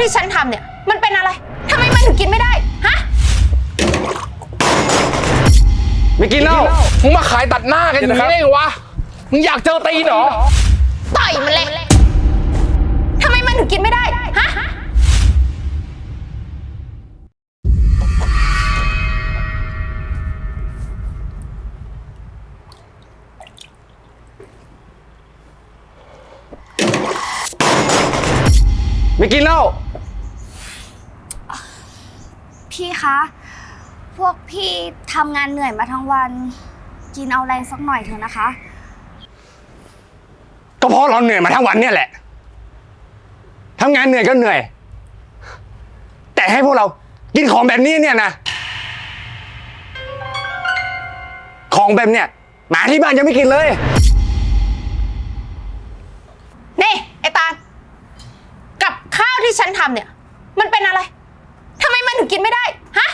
ที่ฉันทำเนี่ย มันเป็นอะไรทำไมมันถึงกินไม่ได้ ฮะ ไม่กินแล้วมึงมาขายตัดหน้ากันอย่างนี้ได้ไงวะ มึงอยากเจอตีนเหรอ ต่อยมันเลยทำไมมันถึงกินไม่ได้ ฮะ ไม่กินแล้ว พี่คะ พวกพี่ทำงานเหนื่อยมาทั้งวัน กินเอาแรงสักหน่อยเถอะนะคะ ก็เพราะเราเหนื่อยมาทั้งวันเนี่ยแหละทำงานเหนื่อยก็เหนื่อย แต่ให้พวกเรากินของแบบนี้เนี่ยนะ ของแบบเนี่ยหมาที่บ้านยังไม่กินเลย นี่ไอ้ตาลกับข้าวที่ฉันทำเนี่ย มันเป็นอะไรทำไมมัน ถึงกินไม่ได้ ฮะ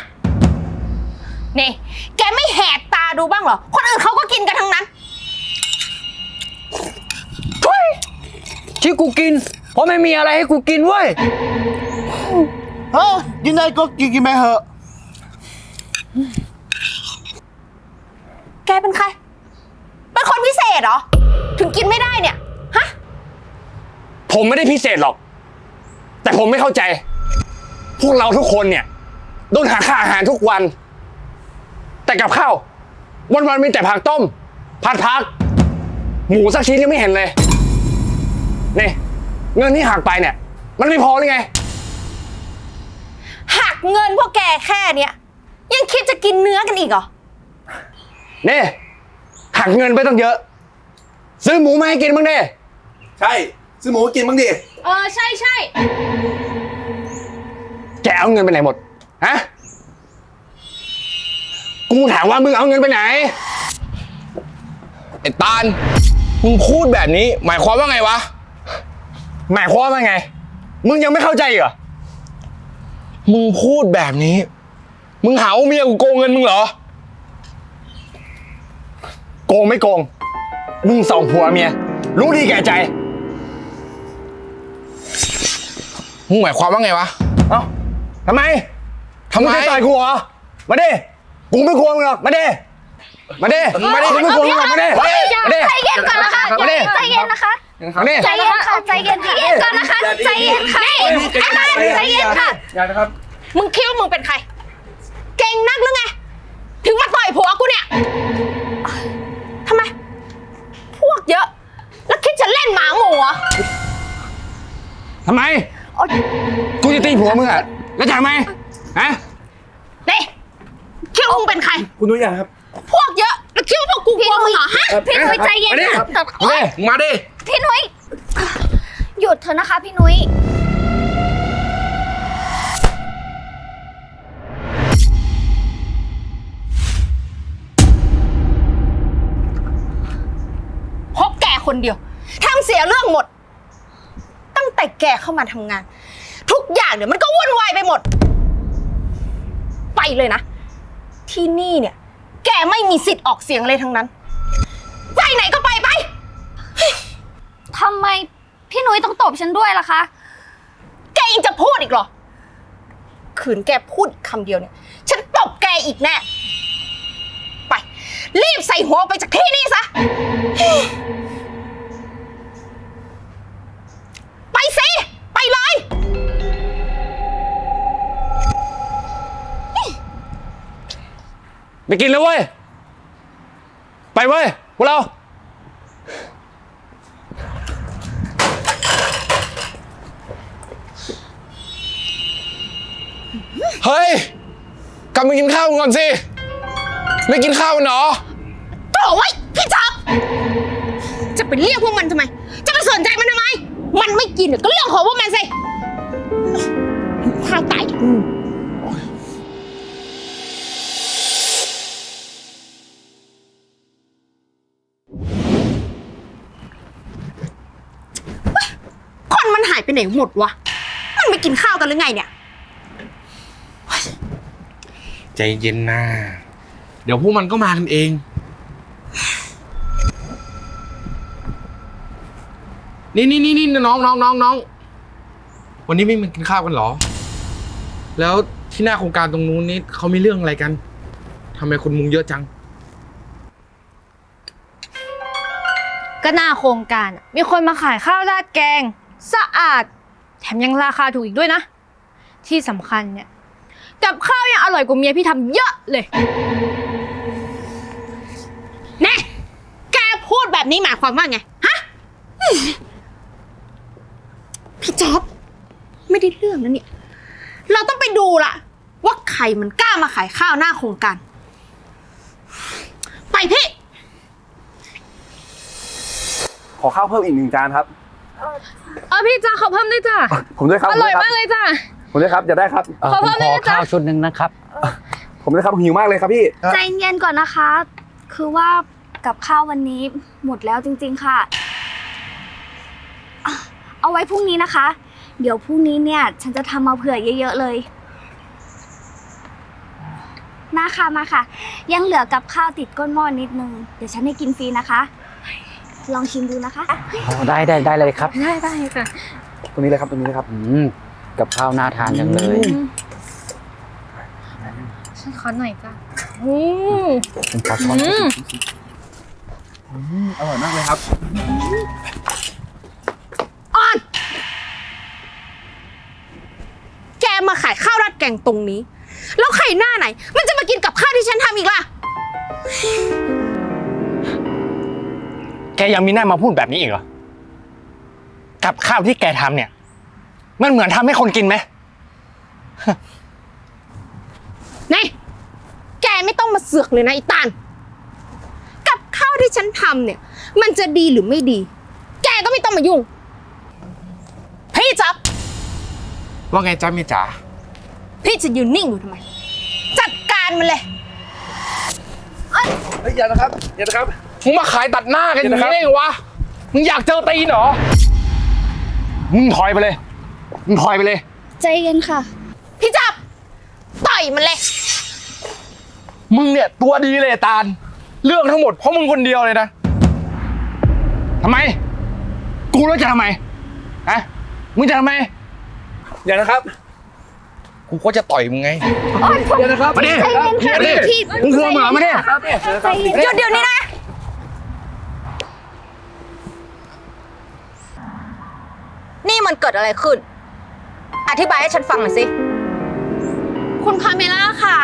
นี่ แกไม่แหกตาดูบ้างเหรอ คนอื่นเขาก็กินกันทั้งนั้น ที่กูกิน เพราะไม่มีอะไรให้กูกินเว้ยเฮ้ยกินได้ก็กินกินไปเถอะแกเป็นใคร เป็นคนพิเศษเหรอ ถึงกินไม่ได้เนี่ย ฮะ ผมไม่ได้พิเศษหรอก แต่ผมไม่เข้าใจ พวกเราทุกคนเนี่ย โดนหาค่าอาหารทุกวัน แต่กับข้าววันๆมีแต่ผักต้ม ผัดผัก หมูสักชิ้นยังไม่เห็นเลย นี่ เงินที่หักไปเนี่ย มันไม่พอหรือไง หักเงินพวกแกแค่เนี้ยยังคิดจะกินเนื้อกันอีกเหรอ นี่หักเงินไปต้องเยอะ ซื้อหมูมาให้กินบ้างดิใช่ ซื้อหมูกินบ้างดิ เออ ใช่ใช่แกเอาเงินไปไหนหมด ฮะ กูถามว่ามึงเอาเงินไปไหน ไอ้ตาล มึงพูดแบบนี้ หมายความว่าไงวะ หมายความว่าไง มึงยังไม่เข้าใจเหรอ มึงพูดแบบนี้ มึงหาว่าเมียกูโกงเงินมึงเหรอ โกงไม่โกง มึงสองผัวเมีย รู้ดีแก่ใจ มึงหมายความว่าไงวะ เอ้าทำไม ทำไมงจะต่อยกูเหรอ มาดิ กูไม่กลัวมึงหรอก มาดิ มาดิ มาดิ กูไม่กลัวมึงหรอกมาดิมาดิ ใจเย็นก่อนนะคะมาดิ ใจเย็นนะคะมาดิ ใจเย็นค่ะใจเย็นใจเย็นก่อนนะคะใจเย็นค่ะไอ้ตาลใจเย็นค่ะอย่านะครับ มึงคิดว่ามึงเป็นใคร เก่งนักหรือไง ถึงมาต่อยผัวกูเนี่ยทำไม พวกเยอะ แล้วคิดจะเล่นหมาหมูเหรอทำไม กูจะตีผัวมึงอะแล้วจะทำไม ฮะนี่คิดว่ามึงเป็นใคร คุณนุ้ยอย่าครับพวกเยอะ แล้วคิดว่าพวกกูกลัวมึงเหรอฮะพี่นุ้ยใจเย็นมาดิค่ะมาดิมาดิ พี่นุ้ย หยุดเถอะนะคะพี่นุ้ย เพราะแกคนเดียวทำเสียเรื่องหมด ตั้งแต่แกเข้ามาทำงาน ทุกอย่างเนี่ยมันก็วุ่นวายไปหมด ไปเลยนะ ที่นี่เนี่ย แกไม่มีสิทธิ์ออกเสียงเลยทั้งนั้น ไปไหนก็ไปไป ทำไมพี่นุ้ยต้องตบฉันด้วยล่ะคะ แกยังจะพูดอีกเหรอ ขืนแกพูดอีกคำเดียวเนี่ย ฉันตบแกอีกแน่ ไป รีบใส่หัวออกไปจากที่นี่ซะ ไปกินเลยเว้ย ไปเว้ย พวกเรา เฮ้ย กลับมากินข้าวก่อนสิ ไม่กินข้าวกันเหรอ โถ่ไว้ยพี่จ๊อบจะไปเรียกพวกมันทำไม จะไปสนใจมันทำไม มันไม่กินก็เรื่องของพวกมันสิข้าวตายอืม มันหายไปไหนหมดวะ มันไม่กินข้าวกันหรือไงเนี่ย ใจเย็นนะเดี๋ยวพวกมันก็มากันเอง นี่นี่นี่นี่น้องน้องน้องน้องวันนี้ไม่มากินข้าวกันเหรอ แล้วที่หน้าโครงการตรงนู้นนี่เขามีเรื่องอะไรกันทำไมคนมุงเยอะจัง ก็หน้าโครงการอะมีคนมาขายข้าวราดแกง สะอาด แถมยังราคาถูกอีกด้วยนะ ที่สำคัญเนี่ย กับข้าวยังอร่อยกว่าเมียพี่ทำเยอะเลยแน่แกพูดแบบนี้หมายความว่าไง ฮะอืมพี่จ๊อบ ไม่ได้เรื่องนะเนี่ย เราต้องไปดูล่ะว่าใครมันกล้ามาขายข้าวหน้าโครงการ ไปพี่ ขอข้าวเพิ่มอีกหนึ่งจานครับ เออพี่จ้าขอเพิ่มด้วยจ้าผมด้วยครับอร่อยมากเลยจ้าผมด้วยครับจะได้ครับ เอ่อขอผมเพิ่มขได้อไหมจ๊ะ ข้าวชุดหนึ่งนะครับ ผมด้วยครับหิวมากเลยครับพี่ ใจเย็นก่อนนะคะ คือว่ากับข้าววันนี้หมดแล้วจริงๆค่ะอะ เอาไว้พรุ่งนี้นะคะ เดี๋ยวพรุ่งนี้เนี่ย ฉันจะทำมาเผื่อเยอะๆเลยมาค่ะมาค่ะ ยังเหลือกับข้าวติดก้นหม้อนิดนึง เดี๋ยวฉันให้กินฟรีนะคะ ลองชิมดูนะคะอ๋อได้ได้ได้เลยครับ ได้ได้ค่ะตรงนี้เลยครับตรงนี้เลยครับ อืมกับข้าวน่าทานจังเลยฉันขอหน่อยจ้าอืมผมขอช้อนอืมอร่อยมากเลยครับอ่อนแกมาขายข้าวราดแกงตรงนี้ แล้วใครหน้าไหน มันจะมากินกับข้าวที่ฉันทำอีกล่ะ แกยังมีหน้ามาพูดแบบนี้อีกเหรอ กับข้าวที่แกทำเนี่ย มันเหมือนทำให้คนกินไหมนี่แกไม่ต้องมาเสือกเลยนะไอ้ตานกับข้าวที่ฉันทำเนี่ย มันจะดีหรือไม่ดี แกก็ไม่ต้องมายุ่ง พี่จับว่าไงจ้าเมียจ๋า พี่จะยืนนิ่งอยู่ทำไม จัดการมันเลย เฮ้ยอย่านะครับอย่านะครับ มึงมาขายตัดหน้ากันอย่างเดี๋ยวนะครับนี้ได้ไงวะ มึงอยากเจอตีนเหรอ มึงถอยไปเลย มึงถอยไปเลย ใจเย็นค่ะ พี่จับ ต่อยมันเลย มึงเนี่ยตัวดีเลยตาล เรื่องทั้งหมดเพราะมึงคนเดียวเลยนะทำไม กูรู้จะทำไมฮะมึงจะทำไมอย่านะครับ กูก็จะต่อยมึงไงอย่านะครับมาดิใจเย็นค่ะมาดิพี่มึงกลัวหมามาดิ ใจเย็นหยุดเดี๋ยวนี้นะ นี่ มันเกิดอะไรขึ้น อธิบายให้ฉันฟังหน่อยสิ คุณพาเมล่าค่ะ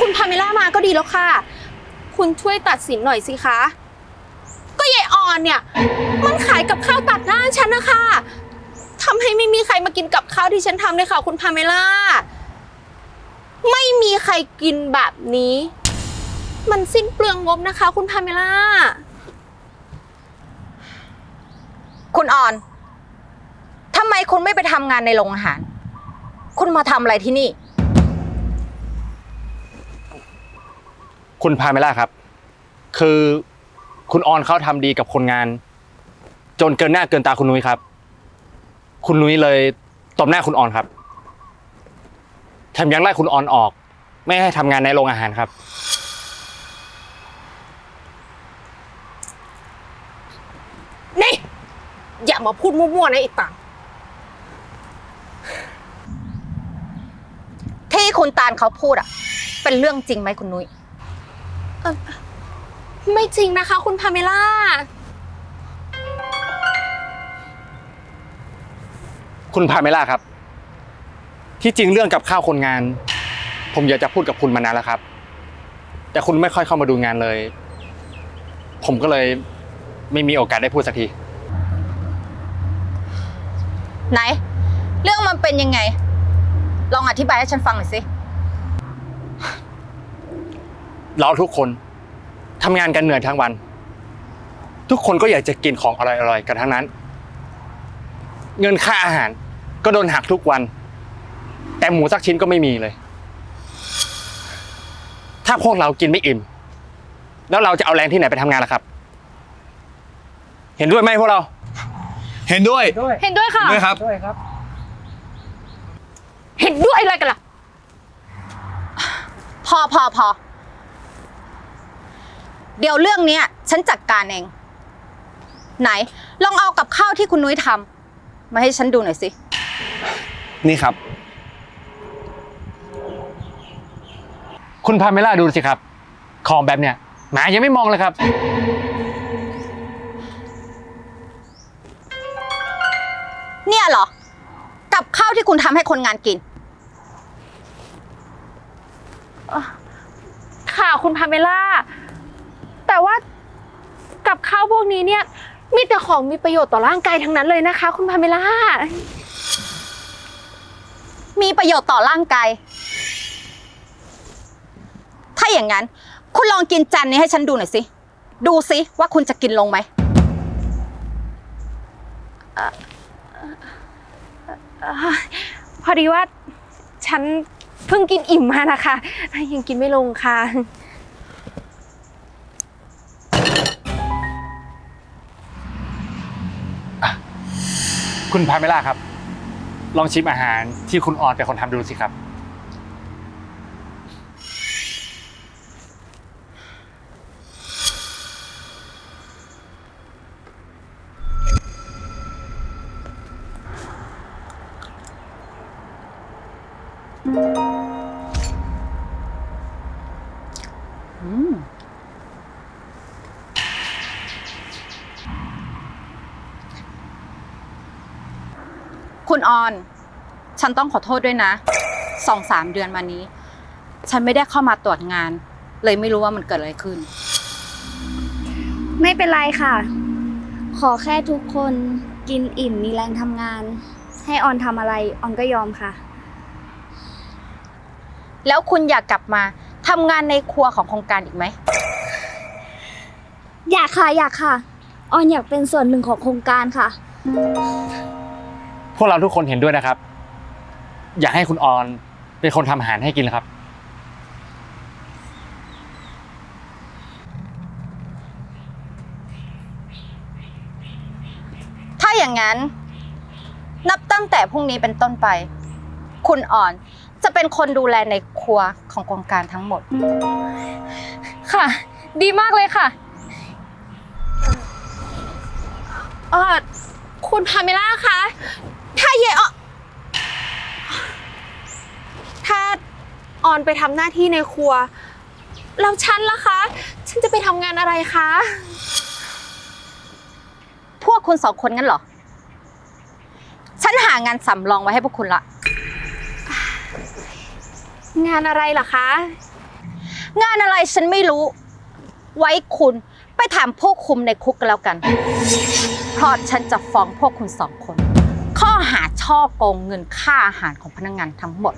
คุณพาเมล่ามาก็ดีแล้วค่ะ คุณช่วยตัดสินหน่อยสิคะ ก็ยายออนเนี่ย มันขายกับข้าวตัดหน้าฉันนะคะทำให้ไม่มีใครมากินกับข้าวที่ฉันทำเลยค่ะ คุณพาเมล่า ไม่มีใครกินแบบนี้ มันสิ้นเปลืองงบนะคะ คุณพาเมล่า คุณออน ทำไมคุณไม่ไปทำงานในโรงอาหาร คุณมาทำอะไรที่นี่ คุณพาเมล่าครับ คือคุณออนเขาทำดีกับคนงาน จนเกินหน้าเกินตาคุณนุ้ยครับ คุณนุ้ยเลยตบหน้าคุณออนครับแถมยังไล่คุณออนออก ไม่ให้ทำงานในโรงอาหารครับ นี่ อย่ามาพูดมั่วๆนะไอ้ตัง คุณตาลเขาพูดอะเป็นเรื่องจริงไหมคุณนุ้ย ไม่จริงนะคะ คุณพาเมล่า คุณพาเมล่าครับ ที่จริงเรื่องกับข้าวคนงาน ผมอยากจะพูดกับคุณมานานแล้วครับ แต่คุณไม่ค่อยเข้ามาดูงานเลย ผมก็เลยไม่มีโอกาสได้พูดสักที ไหน เรื่องมันเป็นยังไง ลองอธิบายให้ฉันฟังหน่อยสิ เราทุกคนทำงานกันเหนื่อยทั้งวัน ทุกคนก็อยากจะกินของอร่อยๆกันทั้งนั้น เงินค่าอาหารก็โดนหักทุกวัน แต่หมูสักชิ้นก็ไม่มีเลย ถ้าพวกเรากินไม่อิ่ม แล้วเราจะเอาแรงที่ไหนไปทำงานล่ะครับ เห็นด้วยไหมพวกเรา เห็นด้วย เห็นด้วยค่ะ ด้วยครับ ด้วยครับ เห็นด้วยอะไรกันล่ะ พอพอพอ เดี๋ยวเรื่องเนี้ย ฉันจัดการเอง ไหน ลองเอากับข้าวที่คุณนุ้ยทำมาให้ฉันดูหน่อยสิ นี่ครับ คุณพาเมล่าดูสิครับ ของแบบเนี้ยหมายังไม่มองเลยครับ กับข้าวที่คุณทำให้คนงานกิน ค่ะคุณพาเมล่า แต่ว่ากับข้าวพวกนี้เนี่ย มีแต่ของมีประโยชน์ต่อร่างกายทั้งนั้นเลยนะคะ คุณพาเมล่า มีประโยชน์ต่อร่างกาย ถ้าอย่างนั้น คุณลองกินจานนี้ให้ฉันดูหน่อยสิ ดูสิว่าคุณจะกินลงไหม พอดีว่าฉันเพิ่งกินอิ่มมานะคะ ยังกินไม่ลงค่ะ คุณพาเมล่าครับ ลองชิมอาหารที่คุณออนเป็นคนทำดูสิครับ คุณออน ฉันต้องขอโทษด้วยนะสองสามเดือนมานี้ ฉันไม่ได้เข้ามาตรวจงาน เลยไม่รู้ว่ามันเกิดอะไรขึ้น ไม่เป็นไรค่ะ ขอแค่ทุกคนกินอิ่มมีแรงทำงาน ให้ออนทำอะไรออนก็ยอมค่ะ แล้วคุณอยากกลับมาทำงานในครัวของโครงการอีกไหม อยากค่ะอยากค่ะ ออนอยากเป็นส่วนหนึ่งของโครงการค่ะ พวกเราทุกคนเห็นด้วยนะครับ อยากให้คุณออนเป็นคนทำอาหารให้กินครับ ถ้าอย่างนั้น นับตั้งแต่พรุ่งนี้เป็นต้นไป คุณอ่อนจะเป็นคนดูแลในครัวของโครงการทั้งหมด ค่ะ ดีมากเลยค่ะเออคุณพาเมล่าคะ ถ้าเยออถ้าออนไปทำหน้าที่ในครัว แล้วฉันล่ะคะ ฉันจะไปทำงานอะไรคะ พวกคุณสองคนงั้นเหรอ ฉันหางานสำรองไว้ให้พวกคุณละ งานอะไรล่ะคะ งานอะไรฉันไม่รู้ ไว้คุณไปถามผู้คุมในคุกกันแล้วกัน เพราะฉันจะฟ้องพวกคุณสองคนข้อหา ช่อโกงเงินค่าอาหารของพนักงานทั้งหมด